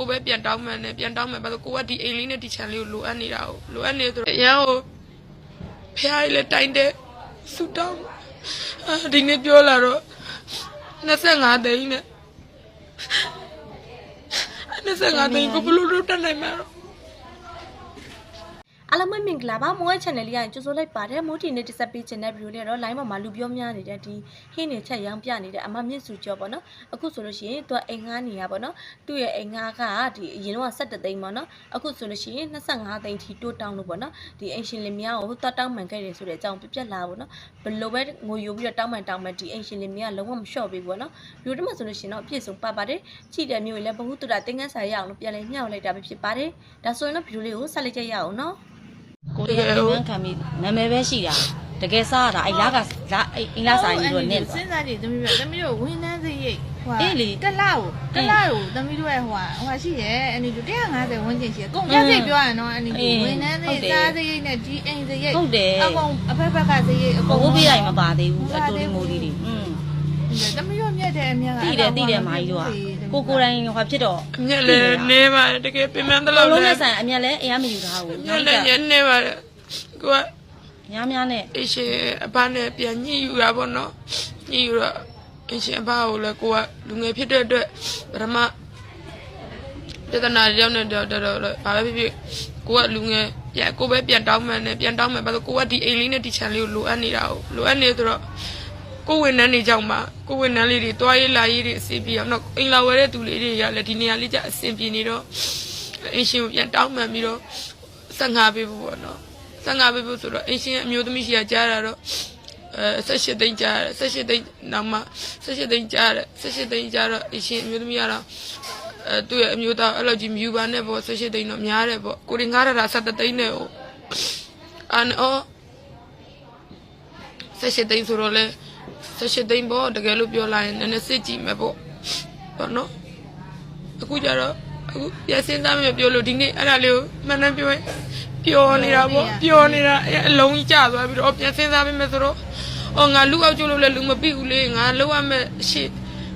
ကိုပဲပြန်တောင်းမှန်းနဲ့ပြန်တောင်းမှန်းဘာလို့ကိုကဒီအိမ်လေးနဲ့ဒီခြံလေးကိုလိုအပ်နေတာကိုလိုအပ်နေဆိုတော့အရန်ကိုဖះရည်လည်းတိုင်တဲ့ဆူတောင်းအာဒီနေ့ပြောလာတော့25သိန်းနဲ့25သိန်းကိုဘယ်လိုလုပ်တတ်နိုင်မှာတော့ အားလုံးပဲမင်္ဂလာပါမိုးရဲ့ channel လေးကကြိုဆိုလိုက်ပါတယ်မိုးတီနဲ့တက်ဆက်ပေးခြင်းတဲ့ဗီဒီယိုလေးတော့ line ပေါ်မှာလူပြောများနေတဲ့ဒီဟင်းနေချက်ရောင်းပြနေတဲ့အမမြင့်စုကျော်ပေါ့နော်အခုဆိုလို့ရှိရင်သူကအိမ်ငားနေရပေါ့နော်သူ့ရဲ့အိမ်ငားကဒီအရင်တော့17သိန်းပေါ့နော်အခုဆိုလို့ရှိရင်25သိန်းထိတိုးတောင်းလို့ပေါ့နော်ဒီအိမ်ရှင်လင်မယားကိုသွားတောင်းမှန်ခဲ့တယ်ဆိုတဲ့အကြောင်းပြပြလာပေါ့နော်ဘယ်လိုပဲငိုယူပြီးတော့တောင်းမှန်တောင်းမှန်ဒီအိမ်ရှင်လင်မယားလုံးဝမလျှော့ပေးဘူးပေါ့နော်ဗီဒီယိုတစ်မှဆိုလို့ရှိရင်တော့အပြည့်စုံပါပါတယ်ကြည့်တဲ့မျိုးလည်းဘ ഹു တုတာတင်ငန်းစာရအောင်လို့ပြန်လဲညှောက်လိုက်တာပဲဖြစ်ပါတယ်ဒါဆိုရင်တော့ဗီဒီယိုလေးကိုဆက်လိုက်ကြရအောင်နော် ကိုတကယ်အိမ်မခံပြီးနာမည်ပဲရှိတာတကယ်စားရတာအဲ့လားကလာအဲ့အင်းလားစားကြီးတော့နဲ့စဉ်းစားကြည့်သမီးတို့သမီးတို့ဝင်းနှန်းစိရိတ်ဟိုအေးလေတစ်လားကိုတစ်လားကိုသမီးတို့ရဲ့ဟိုဟိုရှိရဲ့အန်ဒီတို့150ဝန်းကျင်ရှိရဲ့ကုန်ပြစိတ်ပြောရရင်တော့အန်ဒီဝင်းနှန်းစိရိတ်စားစိရိတ်နဲ့ဒီအိမ်စိရိတ်ဟုတ်တယ်အကုန်အဖက်ဖက်ကစိရိတ်အကိုကုန်ဝတ်ပြလိုက်မပါသေးဘူးအတူတူမိုးလေးတွေอืมသမီးတို့မြက်တဲ့အမြက်ကတိတယ်တိတယ်မာကြီးတို့က ကိုကိုတိုင်းဟိုဖြစ်တော့အမြက်လည်းနေပါတယ်တကယ်ပြင်ပန်းတအလို့လုံးလနဲ့ည်းဆိုင်အမြက်လဲအရင်မယူထားဘူးအမြက်လည်းညနေပါတယ်ကိုက များများနဲ့အရှင်အဘနဲ့ပြန်ညှိယူတာပေါ့နော်ညှိယူတော့အရှင်အဘကိုလည်းကိုကလူငယ်ဖြစ်တဲ့အတွက်ပထမပြဿနာကြောင့်နဲ့တော့တော့တော့ဘာပဲဖြစ်ဖြစ်ကိုကလူငယ်ပြန်ကိုပဲပြန်တောင်းမှန်းနဲ့ပြန်တောင်းမှန်းဘာလို့ကိုကဒီအိမ်လေးနဲ့ဒီခြံလေးကိုလိုအပ်နေတာကိုလိုအပ်နေဆိုတော့ ကိုဝင်နှန်းနေကြောင်မှာကိုဝင်နှန်းလေးတွေတွားရေးလာရေးတွေအဆင်ပြေအောင်တော့အိမ်လာဝဲတဲ့သူလေးတွေကလည်းဒီနေရာလေးကြအဆင်ပြေနေတော့အင်ရှင်ကိုပြန်တောင်းမှန်းပြီးတော့15ပေးဖို့ပေါ့နော်15ပေးဖို့ဆိုတော့အင်ရှင်အမျိုးသမီးရှိရကြားတာတော့အဲ18သိန်းကြားတယ်18သိန်းနောက်မှ18သိန်းကြားတယ်18သိန်းကြားတော့အင်ရှင်အမျိုးသမီးကတော့အဲသူ့ရဲ့အမျိုးသားအဲ့လိုကြီးမြူပါနဲ့ပေါ့18သိန်းတော့များတယ်ပေါ့ကိုရင်ငားရတာ17သိန်းနဲ့ဟိုအာနော18သိန်းဆိုတော့လေ 18သိန်းပေါ့တကယ်လို့ပြောလိုက်ရင်နည်းနည်းစစ်ကြည့်မယ်ပေါ့ပေါ့နော်အခုကျတော့အခုပြစင်းသားမပြောလို့ဒီနေ့အဲ့ဒါလေးကိုမှန်မှန်ပြောရင်ပျော်နေတာပေါ့ပျော်နေတာအဲ့အလုံးကြီးကျသွားပြီးတော့ပြန်စင်းသားပေးမယ်ဆိုတော့အော်ငါလူအောက်ကျလို့လည်းလူမပြီးဘူးလေငါလောက်ရမယ်ရှေ့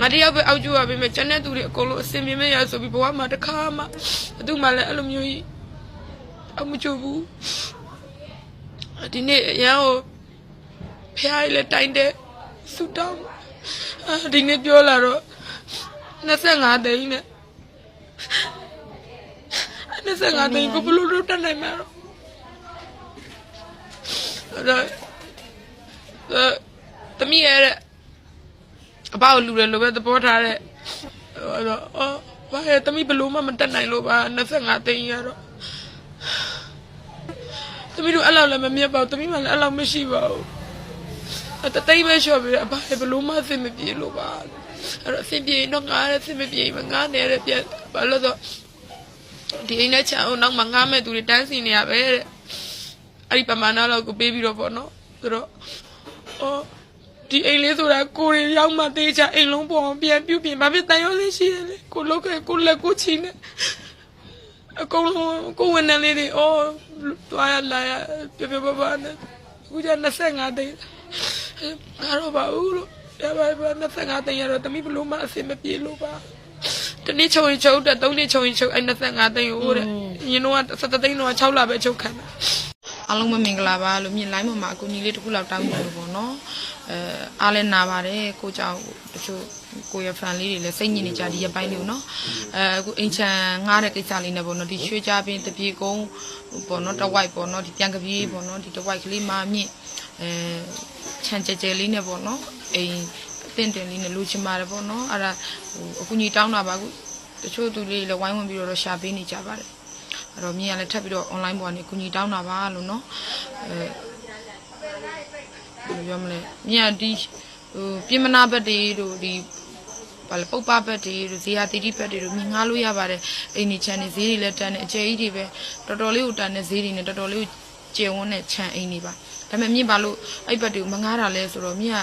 ငါတယောက်ပဲအောက်ကျရပေးမယ်ကျန်တဲ့သူတွေအကုန်လုံးအစင်ပြေမဲ့ရဆိုပြီးဘဝမှာတစ်ခါမှဘသူမှလည်းအဲ့လိုမျိုးကြီးအမချဘူးဒီနေ့အရန်ကိုဖះရည်လည်းတိုင်တဲ့ ဆူတောင်းအာဒီနေ့ပြောလာတော့25သိန်းနဲ့25သိန်းကိုဘယ်လိုလုပ်တတ်နိုင်မှာတော့အဲ့ဒါအဲ့တမီးရတဲ့အပေါ့လူတယ်လို့ပဲသဘောထားတဲ့အဲ့တော့အော်ဘာလဲတမီးဘယ်လို့မှမတက်နိုင်လို့ပါ25သိန်းရတော့တမီးတို့အဲ့လောက်လည်းမမြတ်ပါဘူးတမီးမှလည်းအဲ့လောက်မရှိပါဘူးအ တသိမ်းပဲလျှော့ပြီးတော့အဘလည်းဘလို့မှအဆင်မပြေလို့ပါအဲ့တော့အဆင်ပြေရင်တော့ငားလည်းအဆင်မပြေဘူးငားနေရတဲ့ပြက်ဘာလို့ဆိုဒီအိမ်နဲ့ချောင်းနောက်မှာငားမဲ့သူတွေတန်းစီနေရပဲတဲ့အဲ့ဒီပမာဏလောက်ကိုပေးပြီးတော့ပေါ့နော်ဆိုတော့အော်ဒီအိမ်လေးဆိုတာကိုရီရောက်မှတေးချအိမ်လုံးပေါ်အောင်ပြန်ပြုတ်ပြင်ဘာဖြစ်တန်ရုံးလေးရှိရလဲကိုလုတ်ခဲ့ကိုလက်ကိုချီနေအကုန်လုံးကိုဝင်နေလေးတွေအော်တွားရလာရပြပြပပနဲ့အခုကျ25သိန်း ငါတော့ပါဘူးလို့ရပါပါ25သိန်းရတော့တမိဘလို့မအစင်မပြေလို့ပါတနေ့ချုံရင်ချုပ်တဲ့၃နေ့ချုံရင်ချုပ်အဲ25သိန်းကိုတဲ့ရင်တော့17သိန်းတော့6လပဲချုပ်ခံတာအားလုံးပဲမင်္ဂလာပါလို့မြင်လိုင်းပေါ်မှာအကူညီလေးတစ်ခုလောက်တောင်းနေလို့ပေါ့နော်အဲအားလည်းနာပါတယ်ကိုကြောင့်တချို့ ကိုရဖန်လေးတွေလည်းစိတ်ညစ်နေကြဒီရက်ပိုင်းလေးကိုနော်အဲအခုအိမ်ချန်ငားတဲ့ကိစ္စလေးနဲ့ပေါ့နော်ဒီရွှေကြပင်းတပြေကုန်းပေါ့နော်တဝိုက်ပေါ့နော်ဒီပြန်ကပြေးပေါ့နော်ဒီတဝိုက်ကလေးမာမြင့်အဲချန်ကြဲကြဲလေးနဲ့ပေါ့နော်အိမ်အသင့်တင်လေးနဲ့လိုချင်ပါတယ်ပေါ့နော်အဲ့ဒါဟိုအကူညီတောင်းတာပါခုတချို့သူလေးလည်းဝိုင်းဝန်းပြီးတော့ရှာပေးနေကြပါတယ်အဲ့တော့မြင်ရလဲထပ်ပြီးတော့ online ပေါ်ကနေအကူညီတောင်းတာပါလို့နော်အဲဘယ်လိုပြောမလဲမြင်ရဒီဟိုပြင်မနာဘက်တွေတို့ဒီ ဘာလဲပုတ်ပဘက်တွေတို့ဇေယတိတိဘက်တွေတို့မြင်ငားလို့ရပါတယ်အိမ်နေချန်နေဈေးတွေလည်းတန်းနေအကျယ်ကြီးတွေပဲတော်တော်လေးကိုတန်းနေဈေးတွေနဲ့တော်တော်လေးကိုကျယ်ဝန်းတဲ့ခြံအိမ်တွေပါဒါပေမဲ့မြင်ပါလို့အဲ့ဘက်တွေကိုမငားတာလဲဆိုတော့မြင်က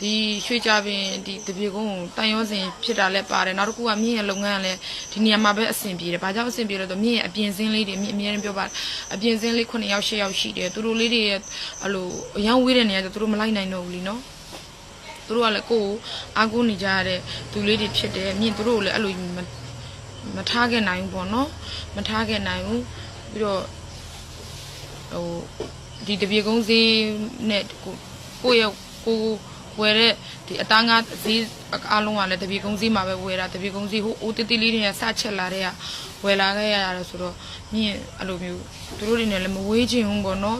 ဒီရွှေကြပင်ဒီတပြေကုန်းကိုတန်ရောစင်ဖြစ်တာလဲပါတယ်နောက်တစ်ခုကမြင့်ရဲ့လုပ်ငန်းကလည်းဒီနေရာမှာပဲအဆင်ပြေတယ်။ဘာကြောင့်အဆင်ပြေလဲဆိုတော့မြင့်ရဲ့အပြင်စင်းလေးတွေမြင့်အများကြီးပြောပါတယ်အပြင်စင်းလေး9ယောက်10ယောက်ရှိတယ်။သူတို့လေးတွေရဲ့အဲ့လိုအယောင်ဝေးတဲ့နေရာကျသူတို့မလိုက်နိုင်တော့ဘူးလीနော်။ သူတို့ကလည်းကိုယ်ကိုအားကိုးနေကြရတဲ့သူလေးတွေဖြစ်တယ်။မြင့်သူတို့ကိုလည်းအဲ့လိုမမထားခဲ့နိုင်ဘူးပေါ့နော်မထားခဲ့နိုင်ဘူးပြီးတော့ဟိုဒီတပြေကုန်းဈေးနဲ့ကိုကိုယ့်ရဲ့ကိုဝယ်တဲ့ဒီအသားငါဈေးအားလုံးကလည်းတပြေကုန်းဈေးမှာပဲဝယ်တာတပြေကုန်းဈေးဟိုအိုးတီတီလေးတွေကစချက်လာတဲ့ကဝယ်လာခဲ့ရတာဆိုတော့မြင့်အဲ့လိုမျိုးသူတို့တွေနဲ့လည်းမဝေးချင်ဘူးပေါ့နော်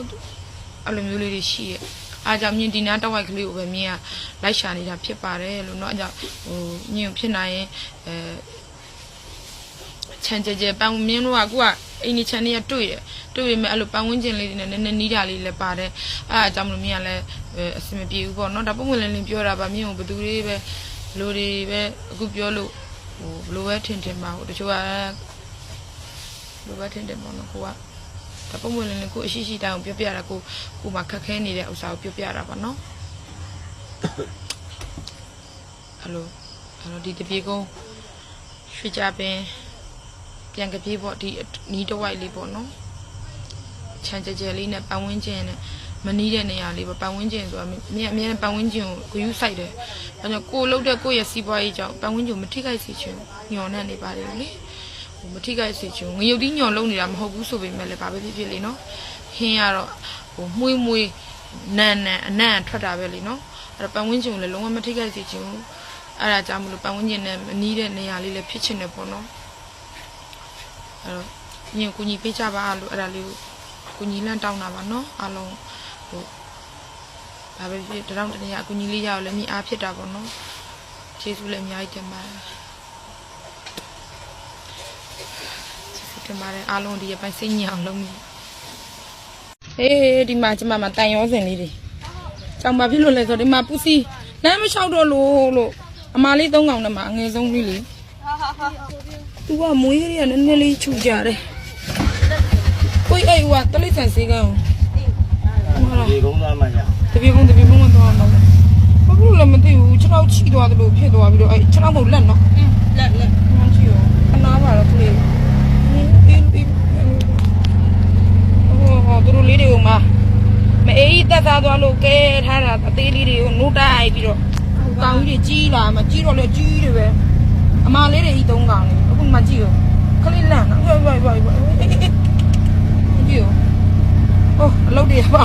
အဲ့လိုမျိုးလေးတွေရှိရဲ့ အားကြောင့်မြင့်ဒီနာတောက်ဝိုက်ကလေးကိုပဲမြင့်ကလိုက်ရှာနေတာဖြစ်ပါတယ်လို့เนาะအကြောင်းဟိုမြင့်ဖြစ်နိုင်ရင်အဲ ချန်ကြကြပန်မင်းတို့ကအခုကအိမ်နေချန်နေရတွေ့တယ်တွေ့ပေမဲ့အဲ့လိုပန်ဝင်းကျင်လေးတွေနဲ့နည်းနည်းနီးတာလေးလည်းပါတယ်အဲ့အကြောင်းမလို့မြင်ရလဲအဆင်မပြေဘူးပေါ့နော်ဒါပုံဝင်လင်းလင်းပြောတာပါမြင်ကိုဘသူတွေပဲလူတွေပဲအခုပြောလို့ဟိုဘလိုပဲထင်ထင်ပါဟိုတချို့ကဘလိုပဲထင်ထင်ပေါ့နော်ကိုက ဒါပုံဝင်လင်းလင်းကိုအရှိရှိတောင်းပြောပြတာကိုကိုမှခက်ခဲနေတဲ့ဥစ္စာကိုပြောပြတာပါနော်အဲ့လိုအဲ့လိုဒီတပြေကုန်းရွှေကြပင်ပြန်ကပြေးပေါ့ဒီနီးတစ်ဝိုက်လေးပေါ့နော်ချမ်းကြဲကြဲလေးနဲ့ပတ်ဝန်းကျင်နဲ့မနီးတဲ့နေရာလေးပေါ့ပတ်ဝန်းကျင်ဆိုတာမြဲအမြဲပတ်ဝန်းကျင်ကိုဂယူးဆိုင်တယ်အဲကြောင့်ကိုလှုပ်တဲ့ကိုယ့်ရဲ့စီးပွားရေးကြောင့်ပတ်ဝန်းကျင်ကိုမထိခိုက်စေချင်ညှော်နဲ့နေပါတယ်လေ ဟိုမထိခိုက်စေချင်ငရုတ်တီးညှော်လုံးနေတာမဟုတ်ဘူးဆိုပေမဲ့လည်းဘာပဲဖြစ်ဖြစ်လေနော်ဟင်းကတော့ဟိုမှုေးမှုေးနန်နန်အနံ့ထွက်တာပဲလေနော်အဲ့တော့ပတ်ဝန်းကျင်ကိုလည်းလုံးဝမထိခိုက်စေချင်ဘူးအဲ့ဒါကြောင့်မလို့ပတ်ဝန်းကျင်နဲ့မနီးတဲ့နေရာလေးလည်းဖြစ်ချင်တယ်ပေါ့နော်အဲ့တော့ညင်ကိုညီပေးကြပါလို့အဲ့ဒါလေးကိုကိုညီလန့်တောင်းတာပါနော်အားလုံးဟိုဘာပဲဖြစ်တရောင်းတနေရကိုညီလေးရအောင်လည်းမြင်အားဖြစ်တာပေါ့နော်ကျေးဇူးလည်းအများကြီးတင်ပါတယ် ကျေးဇူးတင်ပါတယ်အားလုံးဒီရပိုင်းစိတ်ညစ်အောင်လုပ်မိဟေးဒီမှာကျမမှာတန်ရောစင်လေးတွေကြောင်ပါဖြစ်လို့လဲဆိုတော့ဒီမှာပူစီလမ်းမလျှောက်တော့လို့လို့အမာလေး၃កောင်နဲ့မှာအငယ်ဆုံးလေးလေသူကမွေးရရနည်းနည်းလေးခြူကြတယ်။ကိုယ်အဲ့ဟိုကတလိဆန်စေးကန်းဟုတ်လားဒီကုန်းသားမှညာတပြေကုန်းတပြေကုန်းကတော့တော့ဘာလို့လဲမသိဘူးခြေထောက်ချီသွားတယ်လို့ဖြစ်သွားပြီးတော့အဲ့ခြေထောက်မဟုတ်လက်နော်လက်လက်မှန်ချီရောအနာပါတော့ကလေးအေးအေးအေး ဟိုသူတို့လေးတွေကမှမအေးတက်သားသွားလို့ကဲထားတာအသေးလေးတွေကိုနိုးတိုက်ပြီးတော့ကောင်းကြီးတွေကြီးလာမှကြီးတော့လေကြီးတယ်ပဲအမလေးတွေဤသုံးကောင်လေးအခုမှကြည့်ရောခလေးလန့်နော်ဝိုင်ဝိုင်ဝိုင်ဝိုင်ကြည့်ရောဟိုအလုပ်တွေပါ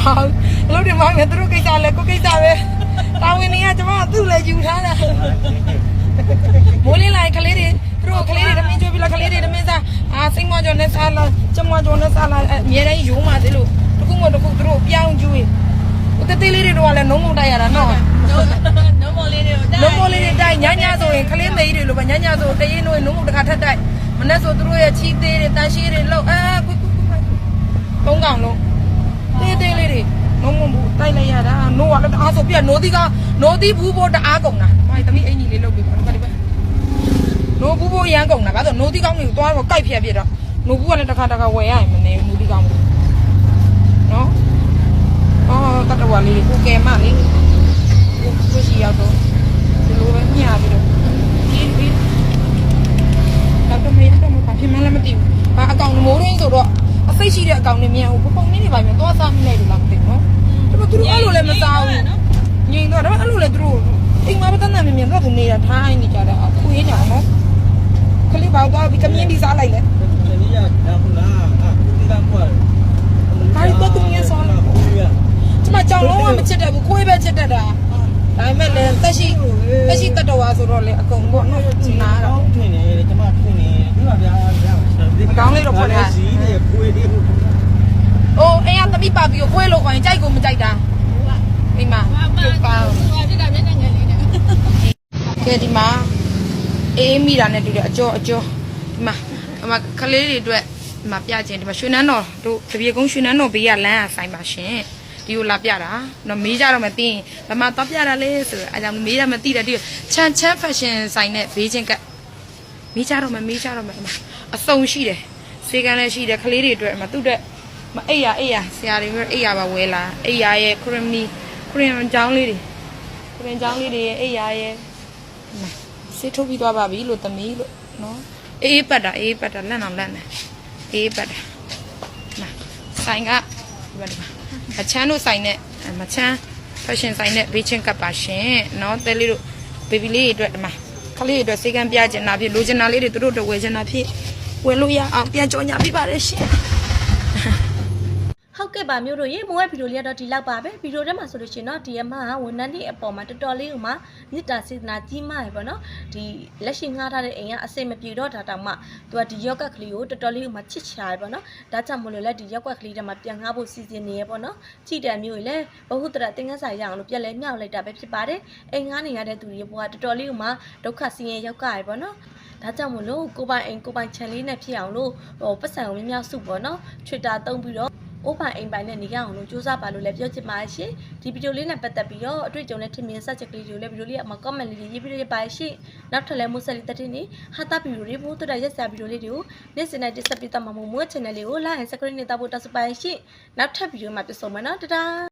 အလုပ်တွေမှာငါတို့ကိစ္စလဲကိုကိစ္စပဲတာဝန်တွေကကျမကသူ့လည်းယူထားတာမိုးလေးလိုက်ခလေးတွေ သူတို့ခလေးတွေတမင်းကျွေးပြီးလားခလေးတွေတမင်းစားအာစိတ်မကြောနဲ့စားလာကျမကြောနဲ့စားလာအမြဲတမ်းယူမှသေးလို့တခုမှတခုသူတို့ပြောင်းကျွေးဟိုတသေးလေးတွေတော့လည်းနှုံးမတိုက်ရတာနော်နော်မော်လေးတွေကိုလုံးမိုးလေးတွေတိုက်ညညဆိုရင်ခလေးမေးတွေလိုပဲညညဆိုတရင်တို့လုံးမိုးတစ်ခါထပ်တိုက်မနေ့ဆိုသူတို့ရဲ့ချီသေးတွေတန်ရှည်တွေလောက်အာကွကွကွသုံးကောင်လုံးတေးသေးလေးတွေလုံးမိုးဘူးတိုက်လိုက်ရတာနိုးကလည်းတအားဆိုပြနိုးသီးကနိုးသီးဘူးဖို့တအားကုန်တာဟိုတမီးအင်ကြီးလေးလုပ်ပြီးပါတော့ဒီပဲ နိုးဘူးဖို့ရမ်းကုန်တာဘာလို့နိုးသီးကောင်းတွေကိုတွားတော့ကြိုက်ဖြတ်ပြတော့နိုးဘူးကလည်းတစ်ခါတစ်ခါဝယ်ရရင်မနေဘူးနိုးသီးကောင်းနော်အော်တတဝါလေးကိုကဲမလေးကိုရှိရောက်တော့ဒီလိုပဲညှပြီးတော့ဒီဒီတော့မင်းတော့မဖြစ်မှလည်းမသိဘူး။ဘာအကောင်မိုးရင်းဆိုတော့အစိတ်ရှိတဲ့အကောင်တွေမြန်ဟိုပုံလေးတွေပါမြန်သွားစားမိလိုက်လို့လားမသိဘူးနော်။သူတို့သူတို့အဲ့လိုလည်းမစားဘူး။ငြိမ်တော့ဒါပေမဲ့အဲ့လိုလည်းသူတို့အိမ်မှာပတန်းနဲ့မြန်မြန်တော့သူနေတာထိုင်းနေကြတာအခုရင်းကြအောင်နော်။ ခလေးပေါသွားပြီးကမြင်းဒီစားလိုက်လေဒီနေ့ရဒါခုလားအခုကကွာ။ဟာဒီတော့သူမြင်စားလို့ဘူးရကျမကြောင်လုံးဝမချစ်တတ်ဘူးခွေးပဲချစ်တတ်တာ။ဒါပေမဲ့လည်းတက်ရှိတက်ရှိတတ်တော်ဝါဆိုတော့လေအကုန်ပေါ့နော်။နားတော့တော့ထင်တယ်ကျမထင်တယ်ဒီမှာဗျာဗျာစီးတယ်ပွေးတယ်။အိုးအိမ်ကသမီးပါပြီးကိုခွေးလို့ခေါ်ရင်ကြိုက်ကိုမကြိုက်တာ။ဒီမှာပြုတ်ပါဟိုဖြစ်တာမျက်နှာငယ်လေးနဲ့ကဲဒီမှာ အေးမိတာနဲ့တူတယ်အကျော်အကျော်ဒီမှာဒီမှာကလေးတွေအတွက်ဒီမှာပြခြင်းဒီမှာရွှေနန်းတော်တို့တပြေကုန်းရွှေနန်းတော်ဘေးကလမ်းအဆိုင်ပါရှင်ဒီကိုလာပြတာတော့မေးကြတော့မသိရင်ဘာမှတော့ပြတာလဲဆိုတော့အဲကြောင့်မေးတာမသိတဲ့ဒီချန်ချန်ဖက်ရှင်ဆိုင်နဲ့ဘေးချင်းကမေးကြတော့မမေးကြတော့မဒီမှာအစုံရှိတယ်စေကန်လည်းရှိတယ်ကလေးတွေအတွက်မသူ့အတွက်မအိပ်ရအိပ်ရဆရာတွေမျိုးအိပ်ရပါဝဲလာအိပ်ရရဲ့ခရမီခရမ်ကြောင်းလေးတွေခရမ်ကြောင်းလေးတွေရဲ့အိပ်ရရဲ့ ဆေးထုတ်ပြီးသွားပါပြီလို့သမီးလို့နော်အေးအေးပတ်တာအေးအေးပတ်တာလက်အောင်လက်နေအေးအေးပတ်တာနာဆိုင်ကဒီမှာဒီမှာအချမ်းတို့ဆိုင်နဲ့မချမ်း fashion ဆိုင်နဲ့ဘေးချင်းကပ်ပါရှင်နော်တဲလေးတို့ဘေဘီလေးတွေအတွက်ဒီမှာကလေးတွေအတွက်စေကံပြချင်တာဖြစ်လိုချင်တာလေးတွေသူတို့တို့ဝယ်ချင်တာဖြစ်ဝယ်လို့ရအောင်ပြန်ကြော်ညာပြပါတယ်ရှင် ဟုတ်ကဲ့ပါမျိုးတို့ရေမိုးရဲ့ဗီဒီယိုလေးကတော့ဒီလောက်ပါပဲဗီဒီယိုထဲမှာဆိုလို့ရှိရင်တော့ဒီအမကဝန်ထမ်းတွေအပေါ်မှာတော်တော်လေးဥမာမေတ္တာစေတနာကြီးမားရယ်ပေါ့နော်ဒီလက်ရှိငှားထားတဲ့အိမ်ကအစိမ်မပြေတော့တာတောင်မှသူကဒီရောက်ကကလေးကိုတော်တော်လေးဥမာချစ်ချာရယ်ပေါ့နော်ဒါကြောင့်မလို့လဲဒီရောက်ကကလေးတွေမှာပြန်ငှားဖို့စီစဉ်နေရယ်ပေါ့နော်ကြည်တယ်မျိုးကြီးလဲဘဟုတရတင်ငန်းစာရအောင်လို့ပြက်လဲမြောက်လိုက်တာပဲဖြစ်ပါတယ်အိမ်ငှားနေရတဲ့သူတွေဘဝတော်တော်လေးဥမာဒုက္ခဆင်းရဲရောက်ကြရယ်ပေါ့နော်ဒါကြောင့်မလို့ကိုပိုင်အိမ်ကိုပိုင်ချန်လေးနဲ့ဖြစ်အောင်လို့ဟိုပတ်စံကိုများများစုပေါ့နော် Twitter သုံးပြီးတော့ အိုးပိုင်အိမ်ပိုင်နဲ့နေရအောင်လို့စူးစမ်းပါလို့လည်းပြောချင်ပါတယ်ရှင်ဒီဗီဒီယိုလေးနဲ့ပတ်သက်ပြီးတော့အတွေ့အကြုံနဲ့ထင်မြင်ဆက်ချက်ကလေးတွေကိုလည်းဗီဒီယိုလေးအမှာ comment လေးတွေရေးပြီးရပါရှင်နောက်ထပ်လည်းမိုးဆက်လေးတက်တင်နေဟာတာဗီဒီယိုတွေမိုးတက်တဲ့ရက်စာဗီဒီယိုလေးတွေကိုနေ့စဉ်နဲ့တက်ဆက်ပြီးတော့မှာမို့မိုး channel လေးကို like and subscribe နဲ့တောက်ဖို့တောက်စပါရှင်နောက်ထပ်ဗီဒီယိုမှာပြန်ဆုံမယ်နော်တဒါ